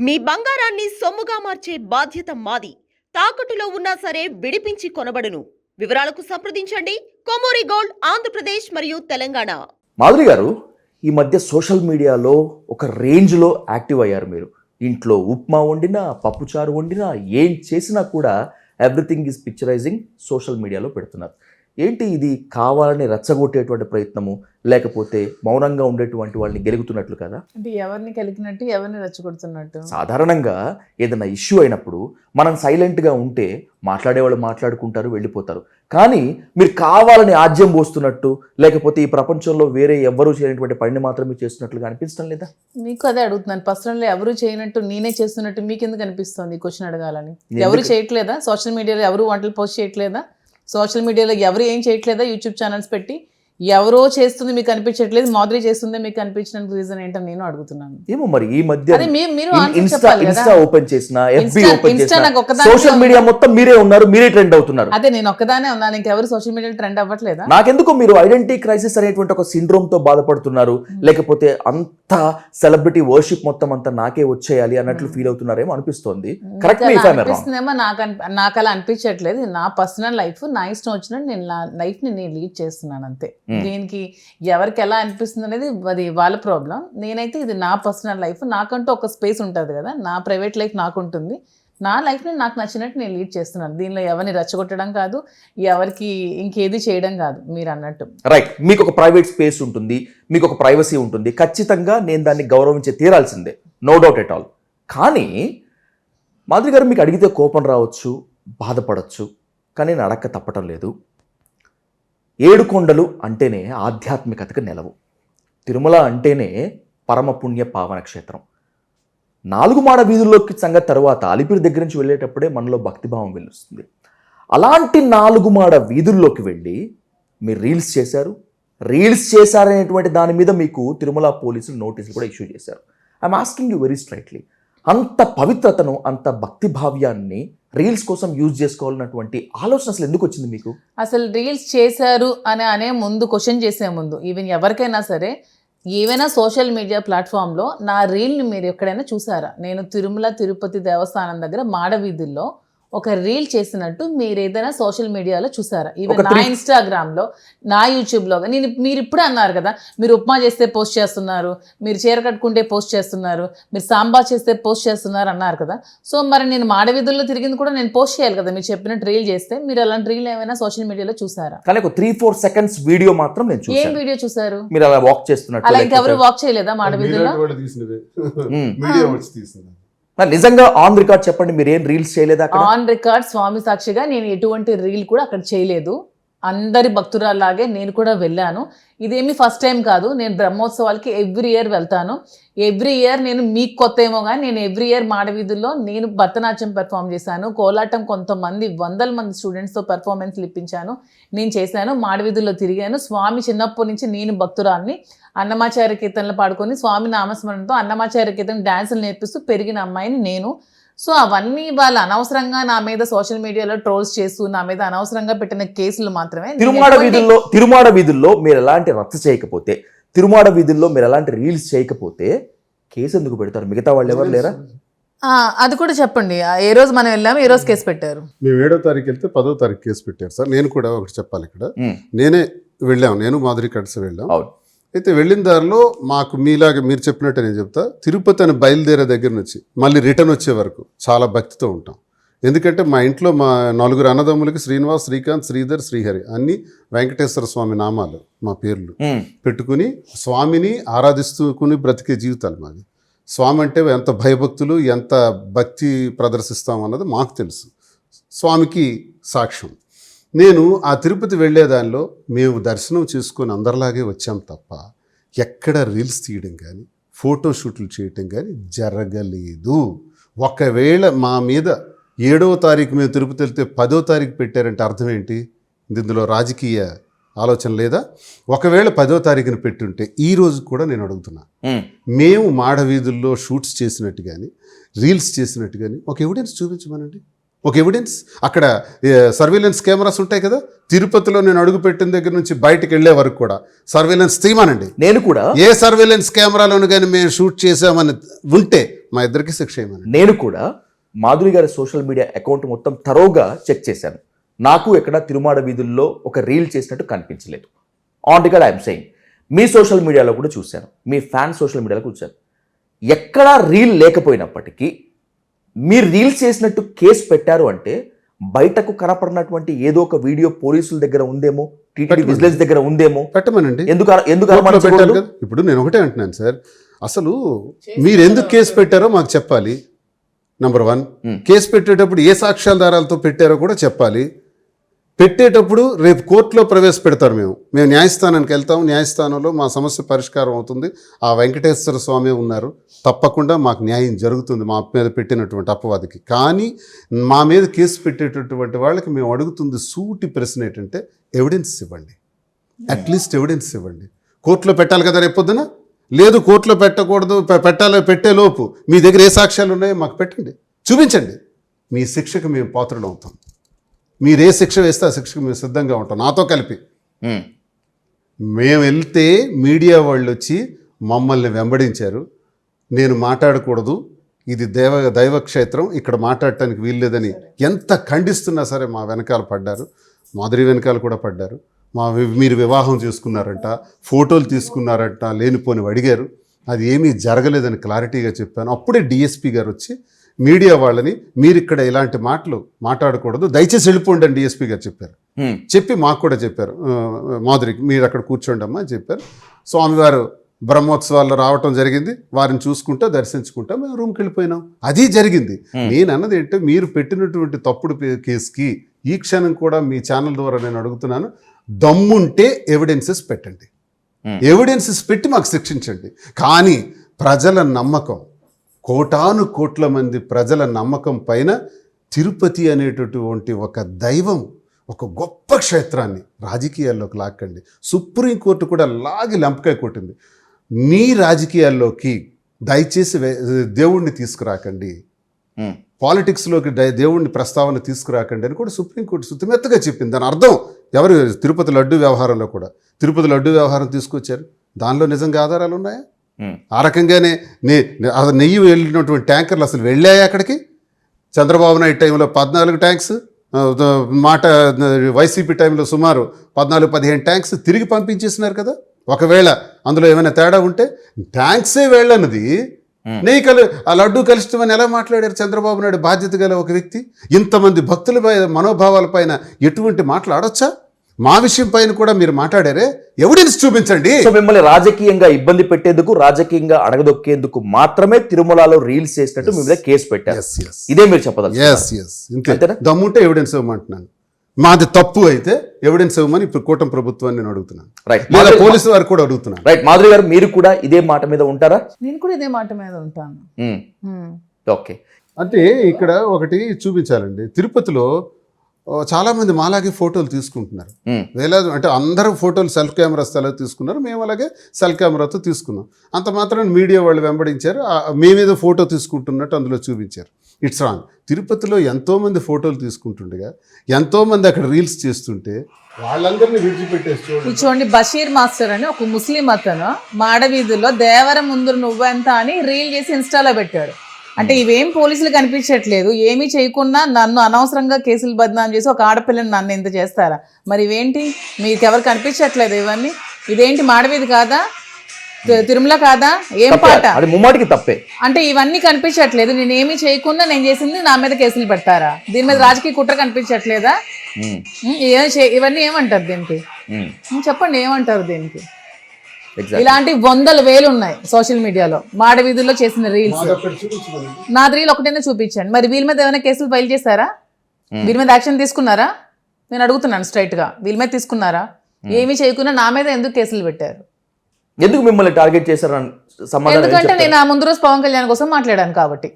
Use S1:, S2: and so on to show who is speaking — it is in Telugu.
S1: మీ బంగారాన్ని సొమ్ముగా మార్చే బాధ్యత మాది. తాకట్టులో ఉన్నా సరే విడిపించి కొనబడును. వివరాలకు సంప్రదించండి. కొమూరి గోల్డ్ ఆంధ్రప్రదేశ్ మరియు తెలంగాణ.
S2: మాధురి గారు ఈ మధ్య సోషల్ మీడియాలో ఒక రేంజ్లో యాక్టివ్ అయ్యారు మీరు. ఇంట్లో ఉప్మా వండినా పప్పుచారు వండినా ఏం చేసినా కూడా ఎవ్రీథింగ్ ఈజ్ పిక్చరైజింగ్ సోషల్ మీడియాలో పెడుతున్నారు. ఏంటి ఇది కావాలని రెచ్చగొట్టేటువంటి ప్రయత్నము? లేకపోతే మౌనంగా ఉండేటువంటి వాళ్ళని గెలుగుతున్నట్లు కదా?
S3: అంటే ఎవరిని కలిగినట్టు ఎవరిని రెచ్చగొడుతున్నట్టు?
S2: సాధారణంగా ఏదైనా ఇష్యూ అయినప్పుడు మనం సైలెంట్గా ఉంటే మాట్లాడేవాళ్ళు మాట్లాడుకుంటారు వెళ్ళిపోతారు. కానీ మీరు కావాలని ఆజ్యం పోస్తున్నట్టు లేకపోతే ఈ ప్రపంచంలో వేరే ఎవ్వరూ చేయనటువంటి పనిని మాత్రమే చేస్తున్నట్లుగా అనిపించడం లేదా?
S3: మీకు అదే అడుగుతున్నాను. పర్సనల్ ఎవరు చేయనట్టు నేనే చేస్తున్నట్టు మీకు ఎందుకు అనిపిస్తుంది ఈ క్వశ్చన్ అడగాలని? ఎవరు చేయట్లేదా? సోషల్ మీడియాలో ఎవరు వంటలు పోస్ట్ చేయట్లేదా? సోషల్ మీడియాలో ఎవరు ఏం చేయట్లేదా యూట్యూబ్ ఛానల్స్ పెట్టి ఎవరో చేస్తుంది మీకు అనిపించట్లేదు మాధురి చేస్తుందే మీకు అనిపించడానికి రీజన్ ఏంటని నేను అడుగుతున్నాను.
S2: ఏమో మరి ఈ మధ్య
S3: మీ- మీరు
S2: ఇన్స్టా. ఇన్స్టా ఓపెన్ చేసిన ఎఫ్బి ఓపెన్ చేసిన సోషల్. మీడియా మొత్తం మీరే ఉన్నారు మీరే ట్రెండ్ అవుతున్నారు.
S3: అదే నేను ఒక్కదానే ఉన్నాను ఇంకెవరు సోషల్ మీడియాలో ట్రెండ్ అవ్వట్లేదా?
S2: నాకెందుకు మీరు ఐడెంటిటీ క్రైసిస్ అనేటువంటి ఒక సిండ్రోమ్తో బాధపడుతున్నారు లేకపోతే అంత సెలబ్రిటీ వర్షిప్ మొత్తం అంతా నాకే వచ్చేయాలి అన్నట్లు ఫీల్ అవుతున్నారేమో అనిపిస్తోంది. కరెక్ట్ మీ
S3: అలా
S2: ఇఫ్
S3: అనిపిస్తుందేమో నాకు నాకు అలా అనిపించట్లేదు. నా పర్సనల్ లైఫ్ నా ఇష్టం వచ్చినట్టు నేను నా లైఫ్ని నేను లీడ్ చేస్తున్నాను అంతే.
S2: Hmm.
S3: దీనికి ఎవరికి ఎలా అనిపిస్తుంది అనేది అది వాళ్ళ ప్రాబ్లం. నేనైతే ఇది నా పర్సనల్ లైఫ్. నాకంటూ ఒక స్పేస్ ఉంటుంది కదా. నా ప్రైవేట్ లైఫ్ నాకు ఉంటుంది నా లైఫ్ని నాకు నచ్చినట్టు నేను లీడ్ చేస్తున్నాను. దీనిలో ఎవరిని రెచ్చగొట్టడం కాదు ఎవరికి ఇంకేది చేయడం కాదు మీరు అన్నట్టు
S2: రైట్ మీకు ఒక ప్రైవేట్ స్పేస్ ఉంటుంది. మీకు ఒక ప్రైవసీ ఉంటుంది. ఖచ్చితంగా నేను దాన్ని గౌరవించే తీరాల్సిందే. నో డౌట్ ఎట్ ఆల్ కానీ మాధురి గారు మీకు అడిగితే కోపం రావచ్చు బాధపడవచ్చు కానీ నేను అడక్క తప్పటం లేదు. ఏడు కొండలు అంటేనే ఆధ్యాత్మికతకు నెలవు. తిరుమల అంటేనే పరమ పుణ్య పావన క్షేత్రం. నాలుగు మాడ వీధుల్లోకి సంగతి తర్వాత అలిపిరి దగ్గర నుంచి వెళ్ళేటప్పుడే మనలో భక్తిభావం వెలుస్తుంది. అలాంటి నాలుగు మాడ వీధుల్లోకి వెళ్ళి మీరు రీల్స్ చేశారు? రీల్స్ చేశారనేటువంటి దాని మీద మీకు తిరుమల పోలీసులు నోటీసులు కూడా ఇష్యూ చేశారు. I'm asking you very straightly అంత పవిత్రతను అంత భక్తి భావ్యాన్ని రీల్స్ కోసం యూజ్ చేసుకోవాలన్నటువంటి ఆలోచన అసలు ఎందుకు వచ్చింది మీకు?
S3: అసలు రీల్స్ చేశారు అని అనే ముందు క్వశ్చన్ చేసే ముందు ఈవెన్ ఎవరికైనా సరే ఏవైనా సోషల్ మీడియా ప్లాట్ఫామ్లో నా రీల్ని మీరు ఎక్కడైనా చూసారా? నేను తిరుమల తిరుపతి దేవస్థానం దగ్గర మాడవీధుల్లో ఒక రీల్ చేసినట్టు మీరు ఏదైనా సోషల్ మీడియాలో చూసారా? ఈవెన్
S2: ఒక
S3: నా ఇన్స్టాగ్రామ్లో నా యూట్యూబ్లో నేను మీరు ఇప్పుడే అన్నారు కదా మీరు ఉప్మా చేస్తే పోస్ట్ చేస్తున్నారు మీరు చీర కట్టుకుంటే పోస్ట్ చేస్తున్నారు మీరు సాంబార్ చేస్తే పోస్ట్ చేస్తున్నారు అన్నారు కదా. సో మరి నేను మాడవీధుల్లో తిరిగింది కూడా నేను పోస్ట్ చేయాలి కదా మీరు చెప్పినట్టు రీల్ చేస్తే మీరు అలాంటి రీల్ ఏమైనా సోషల్ మీడియాలో చూసారా?
S2: కానీ ఒక త్రీ ఫోర్ సెకండ్స్ వీడియో మాత్రం నేను
S3: ఏం వీడియో చూసారు?
S2: మీరు అలా వాక్ చేస్తున్నట్టు
S3: అలా ఇంకెవరు వాక్ చేయలేదా మాడవీధుల్లో?
S2: నిజంగా ఆన్ రికార్డ్ చెప్పండి మీరు ఏం రీల్స్ చేయలేదు
S3: ఆన్ రికార్డ్ స్వామి సాక్షిగా నేను ఎటువంటి రీల్ కూడా అక్కడ చేయలేదు. అందరి భక్తురాలాగే నేను కూడా వెళ్ళాను. ఇదేమి ఫస్ట్ టైం కాదు. నేను బ్రహ్మోత్సవాలకి ఎవ్రీ ఇయర్ వెళ్తాను. ఎవ్రీ ఇయర్ నేను మీకు కొత్త ఏమో కానీ నేను ఎవ్రీ ఇయర్ మాడవీధుల్లో నేను భరతనాట్యం పెర్ఫామ్ చేశాను. కోలాటం కొంతమంది వందల మంది స్టూడెంట్స్తో పెర్ఫార్మెన్స్లు ఇప్పించాను నేను చేశాను మాడవీధుల్లో తిరిగాను. స్వామి చిన్నప్పటి నుంచి నేను భక్తురాల్ని. అన్నమాచార్య కీర్తనలు పాడుకొని స్వామి నామస్మరణతో అన్నమాచార్య కీర్తన డ్యాన్సులు నేర్పిస్తూ పెరిగిన అమ్మాయిని నేను. సో అవన్నీ వాళ్ళు అనవసరంగా నా మీద సోషల్ మీడియాలో ట్రోల్స్ చేస్తూ నా మీద అనవసరంగా పెట్టిన కేసులు మాత్రమే
S2: తిరుమాడ వీధుల్లో తిరుమాడ వీధుల్లో మీరు ఎలాంటి రచ్చ చేయకపోతే తిరుమాడ వీధుల్లో మీరు ఎలాంటి రీల్స్ చేయకపోతే కేసు ఎందుకు పెడతారు? మిగతా వాళ్ళు ఎవరు లేరా?
S3: ఆ, అది కూడా చెప్పండి. ఆ, ఏ రోజు మనం వెళ్ళాము ఏ రోజు కేసు పెట్టారు?
S4: మేము ఏడో తారీఖు వెళ్తే పదో తారీఖు కేసు పెట్టారు సార్. నేను కూడా ఒకటి చెప్పాలి ఇక్కడ. నేనే వెళ్ళాం నేను మాధురి కడిసి వెళ్ళాం.
S2: అవును.
S4: అయితే వెళ్ళిన దారిలో మాకు మీలాగా మీరు చెప్పినట్టు నేను చెప్తా. తిరుపతి అని బయలుదేరే దగ్గర నుంచి మళ్ళీ రిటర్న్ వచ్చే వరకు చాలా భక్తితో ఉంటాం. ఎందుకంటే మా ఇంట్లో మా నలుగురు అన్నదమ్ములకి శ్రీనివాస్ శ్రీకాంత్ శ్రీధర్ శ్రీహరి అన్ని వెంకటేశ్వర స్వామి నామాలు మా పేర్లు. పెట్టుకుని స్వామిని ఆరాధిస్తుకుని బ్రతికే జీవితాలు మాది. స్వామి అంటే ఎంత భయభక్తులు ఎంత భక్తి ప్రదర్శిస్తాం అన్నది మాకు తెలుసు. స్వామికి సాక్ష్యం. నేను ఆ తిరుపతి వెళ్ళే దానిలో మేము దర్శనం చేసుకొని అందరిలాగే వచ్చాం తప్ప ఎక్కడ రీల్స్ తీయడం కానీ ఫోటో షూట్లు చేయటం కానీ జరగలేదు. ఒకవేళ మా మీద ఏడవ తారీఖు మేము తిరుపతి వెళ్తే పదో తారీఖు పెట్టారంటే అర్థం ఏంటి? ఇందులో రాజకీయ ఆలోచన లేదా? ఒకవేళ పదో తారీఖున పెట్టుంటే ఈ రోజు కూడా నేను అడుగుతున్నా.
S2: మ్మ్.
S4: మేము మాడవీధుల్లో షూట్స్ చేసినట్టు కానీ రీల్స్ చేసినట్టు కానీ ఒక ఎవిడెన్స్ చూపించమనండి. ఒక ఎవిడెన్స్ అక్కడ సర్వేలెన్స్ కెమెరాస్ ఉంటాయి కదా? తిరుపతిలో నేను అడుగు పెట్టిన దగ్గర నుంచి బయటకు వెళ్ళే వరకు కూడా సర్వేలెన్స్ తీయమనండి
S2: నేను కూడా.
S4: ఏ సర్వేలెన్స్ కెమెరాలోను కానీ మేము షూట్ చేసామని ఉంటే మా ఇద్దరికి శిక్ష ఏమని
S2: నేను కూడా మాధురి గారి సోషల్ మీడియా అకౌంట్ మొత్తం తరోగా చెక్ చేశాను. నాకు ఎక్కడ తిరుమాడ వీధుల్లో ఒక రీల్ చేసినట్టు కనిపించలేదు. ఆన్ రికార్డ్ ఐఎమ్ సెయింగ్ మీ సోషల్ మీడియాలో కూడా చూశాను. మీ ఫ్యాన్ సోషల్ మీడియాలో చూశాను. ఎక్కడా రీల్ లేకపోయినప్పటికీ మీరు రీల్స్ చేసినట్టు కేసు పెట్టారు అంటే బయటకు కనపడినటువంటి ఏదో ఒక వీడియో పోలీసుల దగ్గర ఉందేమో టీటీడీ. విజిలెన్స్ దగ్గర ఉందేమో?
S4: పెట్టమనండి.
S2: ఎందుకు ఎందుకు
S4: ఇప్పుడు నేను ఒకటే అంటున్నాను సార్. అసలు మీరు ఎందుకు కేసు పెట్టారో మాకు చెప్పాలి. Number one
S2: Hmm.
S4: కేసు పెట్టేటప్పుడు ఏ సాక్ష్యాధారాలతో పెట్టారో కూడా చెప్పాలి. పెట్టేటప్పుడు రేపు కోర్టులో ప్రవేశపెడతారు మేము. మేము న్యాయస్థానానికి వెళ్తాం న్యాయస్థానంలో మా సమస్య పరిష్కారం అవుతుంది. ఆ వెంకటేశ్వర స్వామి ఉన్నారు. తప్పకుండా మాకు న్యాయం జరుగుతుంది మా మీద పెట్టినటువంటి అపవాదికి. కానీ మా మీద కేసు పెట్టేటటువంటి వాళ్ళకి మేము అడుగుతుంది సూటి ప్రశ్న ఏంటంటే ఎవిడెన్స్ ఇవ్వండి. అట్లీస్ట్ ఎవిడెన్స్ ఇవ్వండి. కోర్టులో పెట్టాలి కదా రేపు పొద్దున? లేదు కోర్టులో పెట్టకూడదు పెట్టాలి పెట్టే లోపు. మీ దగ్గర ఏ సాక్ష్యాలు ఉన్నాయో మాకు పెట్టండి. చూపించండి. మీ శిక్షకు మేము పాత్రలు అవుతాం మీరు ఏ శిక్ష వేస్తే ఆ శిక్షకు మేము సిద్ధంగా ఉంటాం. నాతో కలిపి. మేము వెళ్తే మీడియా వాళ్ళు వచ్చి మమ్మల్ని వెంబడించారు. నేను మాట్లాడకూడదు. ఇది దేవ దైవక్షేత్రం. ఇక్కడ మాట్లాడటానికి వీల్లేదని ఎంత ఖండిస్తున్నా సరే మా వెనకాల పడ్డారు. మాధురి వెనకాల కూడా పడ్డారు. మా మీరు వివాహం చేసుకున్నారంట ఫోటోలు తీసుకున్నారంట లేనిపోని అడిగారు. అది ఏమీ జరగలేదని క్లారిటీగా చెప్పాను. అప్పుడే డిఎస్పి గారు వచ్చి మీడియా వాళ్ళని మీరు ఇక్కడ ఇలాంటి మాటలు మాట్లాడకూడదు. దయచేసి వెళ్ళిపోండి అని డిఎస్పి గారు చెప్పారు. చెప్పి మాకు కూడా చెప్పారు. ఆ, మాధురికి మీరు అక్కడ కూర్చోండి అమ్మా అని చెప్పారు. స్వామివారు బ్రహ్మోత్సవాల్లో రావటం జరిగింది. వారిని చూసుకుంటా దర్శించుకుంటా మేము రూమ్కి వెళ్ళిపోయినాం. అది జరిగింది. నేను అన్నది ఏంటంటే మీరు పెట్టినటువంటి తప్పుడు కేసుకి ఈ క్షణం కూడా మీ ఛానల్ ద్వారా నేను అడుగుతున్నాను. దమ్ముంటే ఎవిడెన్సెస్ పెట్టండి. ఎవిడెన్సెస్ పెట్టి మాకు శిక్షించండి. కానీ ప్రజల నమ్మకం కోటాను కోట్ల మంది ప్రజల నమ్మకం పైన తిరుపతి అనేటటువంటి ఒక దైవం ఒక గొప్ప క్షేత్రాన్ని రాజకీయాల్లోకి లాక్కండి. సుప్రీంకోర్టు కూడా లాగి లంపకాయ కొట్టింది. మీ రాజకీయాల్లోకి దయచేసి దేవుణ్ణి తీసుకురాకండి. పాలిటిక్స్లోకి దేవుణ్ణి ప్రస్తావన తీసుకురాకండి అని కూడా సుప్రీంకోర్టు శుతిమెత్తగా చెప్పింది. దాని అర్థం ఎవరు తిరుపతి లడ్డు వ్యవహారంలో కూడా. తిరుపతి లడ్డు వ్యవహారం తీసుకొచ్చారు. దానిలో నిజంగా ఆధారాలు ఉన్నాయా ఆ రకంగానే ఆ నెయ్యి వెళ్ళినటువంటి ట్యాంకర్లు అసలు వెళ్ళాయి అక్కడికి? చంద్రబాబు నాయుడు టైంలో పద్నాలుగు ట్యాంక్స్ మాట వైసీపీ టైంలో సుమారు పద్నాలుగు పదిహేను ట్యాంక్స్ తిరిగి పంపించేసినారు కదా? ఒకవేళ అందులో ఏమైనా తేడా ఉంటే ట్యాంక్సే వెళ్ళన్నది
S2: Hmm.
S4: నెయ్యి కలు ఆ లడ్డు కలుషితమని ఎలా మాట్లాడారు చంద్రబాబు నాయుడు బాధ్యత గల ఒక వ్యక్తి? ఇంతమంది భక్తుల పై- మనోభావాల పైన ఎటువంటి మాటలు ఆడొచ్చా మా విషయం పైన కూడా మీరు మాట్లాడారే ఎవిడెన్స్ చూపించండి.
S2: సో మిమ్మల్ని రాజకీయంగా ఇబ్బంది పెట్టేందుకు రాజకీయంగా అడగదొక్కేందుకు మాత్రమే తిరుమలలో రీల్స్ చేసినట్టు మీ మీద కేసు పెట్టారు. ఇదే మీరు చెప్పదలుచు
S4: ఎస్ ఎస్ ఇంతే.
S2: అంతేనా?
S4: దమ్ముంటే ఎవిడెన్స్ ఇవ్వమంటున్నాను. మాది తప్పు అయితే ఎవిడెన్స్ ఇవ్వమని ఇప్పుడు కూటమి ప్రభుత్వాన్ని నేను అడుగుతున్నాను.
S2: రైట్
S4: లేదా పోలీసు వారు కూడా అడుగుతున్నాను
S2: రైట్ మాధురి గారు మీరు కూడా ఇదే మాట మీద ఉంటారా?
S3: నేను కూడా ఇదే మాట మీద ఉంటాను.
S2: ఉమ్,
S3: హ్మ్.
S2: ఓకే
S4: అంటే ఇక్కడ ఒకటి చూపించాలండి. తిరుపతిలో ఓ, చాలా మంది మాలాగే ఫోటోలు తీసుకుంటున్నారు. వేలాది అంటే అందరూ ఫోటోలు సెల్ఫ్ కెమెరా స్థలం తీసుకున్నారు. మేము అలాగే సెల్ కెమెరాతో తీసుకున్నాం. అంత మాత్రం మీడియా వాళ్ళు వెంబడించారు. ఆ, మేమేదో ఫోటో తీసుకుంటున్నట్టు అందులో చూపించారు. It's wrong. తిరుపతిలో ఎంతోమంది ఫోటోలు తీసుకుంటుండగా ఎంతోమంది అక్కడ రీల్స్ చేస్తుంటే వాళ్ళందరినీ విడిచిపెట్టేసి చూడండి.
S3: బషీర్ మాస్టర్ అని ఒక ముస్లిం అతను మాడవీధుల్లో దేవరం ముందు నువ్వెంత అని రీల్ చేసి ఇన్స్టాలో పెట్టాడు. అంటే ఇవేం పోలీసులు కనిపించట్లేదు. ఏమీ చేయకుండా నన్ను అనవసరంగా కేసులు బదనాం చేసి ఒక ఆడపిల్లని నన్ను ఇంత చేస్తారా? మరి ఇవేంటి? మీకు ఎవరు కనిపించట్లేదు ఇవన్నీ? ఇదేంటి మాడవీధి కాదా? తిరుమల కాదా? ఏం. పాట?
S2: అది ముమ్మాటికి తప్పే.
S3: అంటే ఇవన్నీ కనిపించట్లేదు. నేను ఏమీ చేయకుండా నేను చేసింది నా మీద కేసులు పెడతారా? దీని మీద రాజకీయ కుట్ర కనిపించట్లేదా? ఇవన్నీ ఏమంటారు దీనికి? చెప్పండి ఏమంటారు దీనికి. ఇలాంటి వందల వేలు ఉన్నాయి సోషల్ మీడియాలో. మాడవీధుల్లో చేసిన రీల్స్ నా రీల్ ఒకటైనా చూపించండి. మరి వీళ్ళ మీద ఏమైనా కేసులు ఫైల్ చేశారా? వీళ్ళ మీద యాక్షన్ తీసుకున్నారా? నేను అడుగుతున్నాను స్ట్రైట్గా. వీళ్ళ మీద తీసుకున్నారా? ఏమీ చేయకుండా నా మీద ఎందుకు కేసులు పెట్టారు?
S2: ఎందుకు మిమ్మల్ని టార్గెట్ ఏం
S3: ఎందుకంటే? నేను ఆ ముందు రోజు పవన్ కళ్యాణ్ కోసం మాట్లాడాను కాబట్టి.